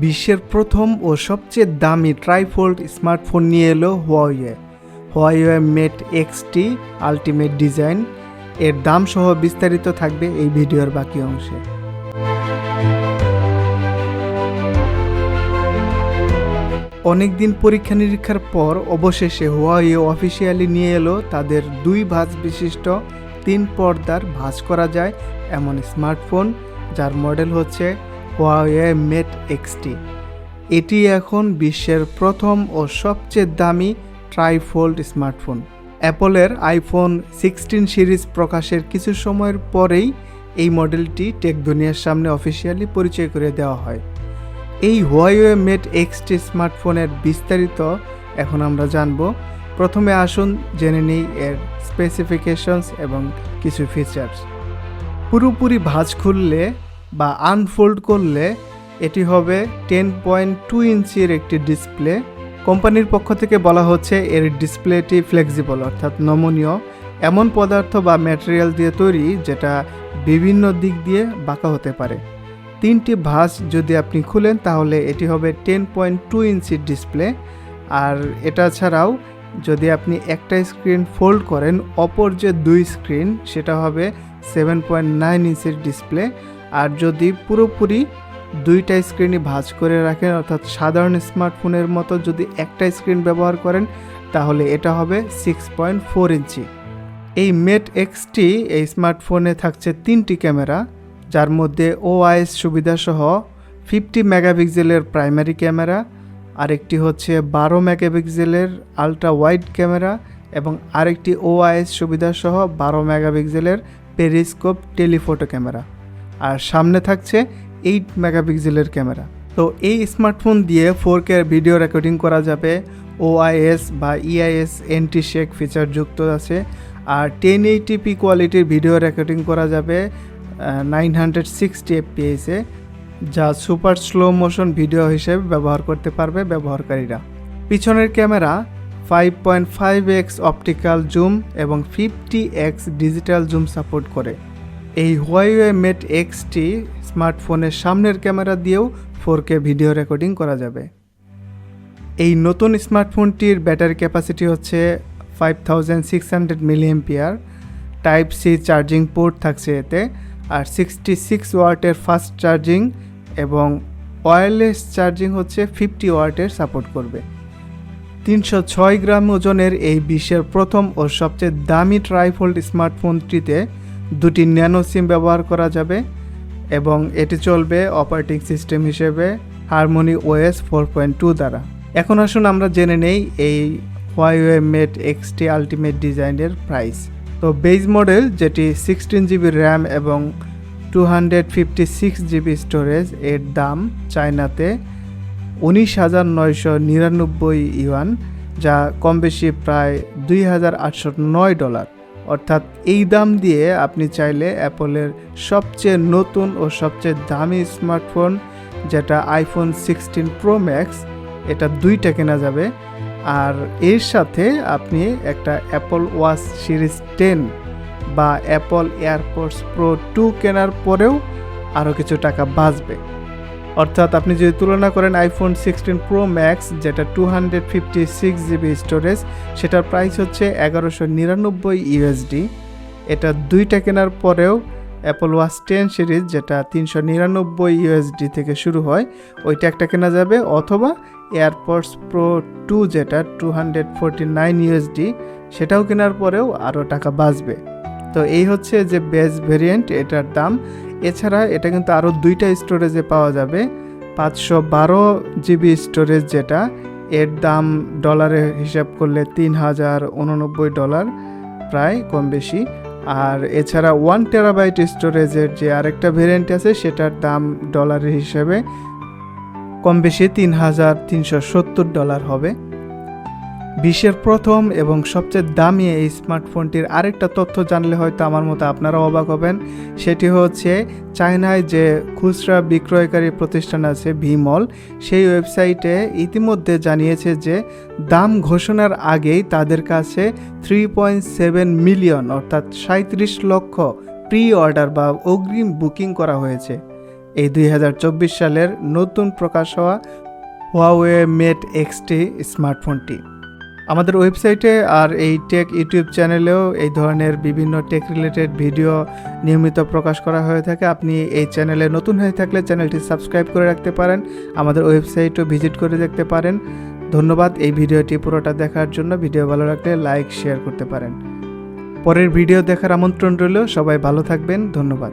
বিশ্বের প্রথম ও সবচেয়ে দামি ট্রাইফোল্ড স্মার্টফোন নিয়ে এলো Huawei Huawei Mate XT Ultimate design এর দাম সহ বিস্তারিত থাকবে এই ভিডিওর বাকি অংশে। অনেক দিন পরীক্ষা নিরীক্ষার পর অবশেষে হোয়াইও অফিসিয়ালি নিয়ে এলো তাদের দুই ভাঁজ বিশিষ্ট তিন পর্দার ভাঁজ করা যায় এমন স্মার্টফোন যার মডেল হচ্ছে হোয়াইয়ে মেট এক্সটি এটি এখন বিশ্বের প্রথম ও সবচেয়ে দামি ট্রাইফোল্ড স্মার্টফোন অ্যাপলের আইফোন সিক্সটিন সিরিজ প্রকাশের কিছু সময়ের পরেই এই মডেলটি টেক দুনিয়ার সামনে অফিসিয়ালি পরিচয় করে দেওয়া হয়। এই হোয়াইওয়ে মেট এক্সটি স্মার্টফোনের বিস্তারিত এখন আমরা জানব। প্রথমে আসুন জেনে নিই এর স্পেসিফিকেশনস এবং কিছু ফিচার্স পুরোপুরি ভাঁজ খুললে বা আনফোল্ড করলে এটি হবে টেন পয়েন্ট টু ইঞ্চির একটি ডিসপ্লে কোম্পানির পক্ষ থেকে বলা হচ্ছে এর ডিসপ্লেটি ফ্লেক্সিবল অর্থাৎ নমনীয়। এমন পদার্থ বা ম্যাটেরিয়াল দিয়ে তৈরি যেটা বিভিন্ন দিক দিয়ে বাঁকা হতে পারে। তিনটি ভাঁজ যদি আপনি খুলেন, তাহলে এটি হবে টেন পয়েন্ট টু ইঞ্চির ডিসপ্লে আর এটা ছাড়াও যদি আপনি একটা স্ক্রিন ফোল্ড করেন, অপর যে দুই স্ক্রিন সেটা হবে সেভেন পয়েন্ট নাইন ইঞ্চির ডিসপ্লে আর যদি পুরোপুরি দুইটা স্ক্রিনই ভাঁজ করে রাখেন, অর্থাৎ সাধারণ স্মার্টফোনের মতো যদি একটা স্ক্রিন ব্যবহার করেন, তাহলে এটা হবে সিক্স পয়েন্ট ফোর ইঞ্চি। এই মেট এক্সটি এই স্মার্টফোনে থাকছে তিনটি ক্যামেরা, যার মধ্যে ওআইএস সুবিধাসহ ফিফটি মেগাপিক্সেলের প্রাইমারি ক্যামেরা, আরেকটি হচ্ছে বারো মেগাপিক্সেলের আলট্রা ওয়াইড ক্যামেরা এবং আরেকটি ওআইএস সুবিধাসহ বারো মেগাপিক্সেলের পেরিস্কোপ টেলিফোটো ক্যামেরা। আর সামনে থাকছে এইট মেগাপিক্সেলের ক্যামেরা। তো এই স্মার্টফোন দিয়ে ফোর কে ভিডিও রেকর্ডিং করা যাবে। ওআইএস বা ইআইএস এন্টি শেক ফিচার যুক্ত আছে। আর টেন এইটিপি কোয়ালিটির ভিডিও রেকর্ডিং করা যাবে নাইন হান্ড্রেড সিক্সটি এফপিএসে যা সুপার স্লো মোশন ভিডিও হিসেবে ব্যবহার করতে পারবে ব্যবহারকারীরা। পিছনের camera five point five x optical zoom এবং fifty x digital zoom support করে। এই হোয়াইওয়ে মেট এক্সটি স্মার্টফোনের সামনের ক্যামেরা দিয়েও ফোর ভিডিও রেকর্ডিং করা যাবে। এই নতুন স্মার্টফোনটির ব্যাটারি ক্যাপাসিটি হচ্ছে five thousand six hundred milliampere type C charging port থাকছে এতে, আর সিক্সটি সিক্স ওয়াটের ফাস্ট চার্জিং এবং ওয়্যারলেস চার্জিং হচ্ছে ফিফটি ওয়াটের সাপোর্ট করবে। তিনশো ছয় গ্রাম ওজনের এই বিশ্বের প্রথম ও সবচেয়ে দামি ট্রাইফোল্ড স্মার্টফোনটিতে দুটি ন্যানো সিম ব্যবহার করা যাবে এবং এটি চলবে অপারেটিং সিস্টেম হিসেবে Harmony OS four point two দ্বারা। এখন আসুন আমরা জেনে নেই এই হোয়াইওয়ে মেট এক্সটি আলটিমেট ডিজাইনের প্রাইস তো বেজ মডেল যেটি সিক্সটিন জিবি র্যাম এবং two hundred fifty six GB storage এর দাম চায়নাতে উনিশ হাজার নয়শো নিরানব্বই ইউয়ান, যা কম বেশি প্রায় দুই হাজার আটশো নয় ডলার। অর্থাৎ এই দাম দিয়ে আপনি চাইলে অ্যাপলের সবচেয়ে নতুন ও সবচেয়ে দামি স্মার্টফোন, যেটা আইফোন সিক্সটিন প্রো ম্যাক্স এটা দুইটা কেনা যাবে। আর এর সাথে আপনি একটা অ্যাপল ওয়াচ সিরিজ টেন বা অ্যাপল এয়ারপোর্টস প্রো টু কেনার পরেও আরও কিছু টাকা বাঁচবে। অর্থাৎ আপনি যদি তুলনা করেন আইফোন সিক্সটিন প্রো ম্যাক্স যেটা two hundred fifty six GB storage সেটার প্রাইস হচ্ছে এগারোশো নিরানব্বই ইউএসডি এটা দুইটা কেনার পরেও অ্যাপল ওয়াচ টেন সিরিজ যেটা তিনশো নিরানব্বই ইউএসডি থেকে শুরু হয়, ওইটা একটা কেনা যাবে। অথবা এয়ারপডস প্রো টু যেটা two hundred forty nine USD সেটাও কেনার পরেও আরও টাকা বাঁচবে। তো এই হচ্ছে যে বেস ভেরিয়েন্ট এটার দাম। এছাড়া এটা কিন্তু আরও দুইটা স্টোরেজে পাওয়া যাবে। পাঁচশো বারো জিবি স্টোরেজ যেটা, এর দাম ডলারে হিসাব করলে তিন হাজার উননব্বই ডলার প্রায় কম বেশি। আর এছাড়া ওয়ান টেরাবাইট স্টোরেজের যে আরেকটা ভেরিয়েন্ট আছে, সেটার দাম ডলারের হিসেবে কম বেশি তিন হাজার তিনশো সত্তর ডলার হবে। বিশ্বের প্রথম এবং সবচেয়ে দামি এই স্মার্টফোনটির আরেকটা তথ্য জানলে হয়তো আমার মতো আপনারাও অবাক হবেন। সেটি হচ্ছে চায়নায় যে খুচরা বিক্রয়কারী প্রতিষ্ঠান আছে ভিমল সেই ওয়েবসাইটে ইতিমধ্যে জানিয়েছে যে দাম ঘোষণার আগেই তাদের কাছে থ্রি পয়েন্ট সেভেন মিলিয়ন, অর্থাৎ সাঁত্রিশ লক্ষ প্রি অর্ডার বা অগ্রিম বুকিং করা হয়েছে। এই দুই হাজার চব্বিশ সালের নতুন প্রকাশ হওয়া হুয়াওয়ে মেট এক্সটি স্মার্টফোনটি। আমাদের ওয়েবসাইটে আর এই টেক ইউটিউব চ্যানেলেও এই ধরনের বিভিন্ন টেক রিলেটেড ভিডিও নিয়মিত প্রকাশ করা হয়ে থাকে। আপনি এই চ্যানেলে নতুন হয়ে থাকলে চ্যানেলটি সাবস্ক্রাইব করে রাখতে পারেন, আমাদের ওয়েবসাইটও ভিজিট করে দেখতে পারেন। ধন্যবাদ, এই ভিডিওটি পুরোটা দেখার জন্য। ভিডিও ভালো লাগলে লাইক, শেয়ার করতে পারেন। পরের ভিডিও দেখার আমন্ত্রণ রইল। সবাই ভালো থাকবেন। ধন্যবাদ।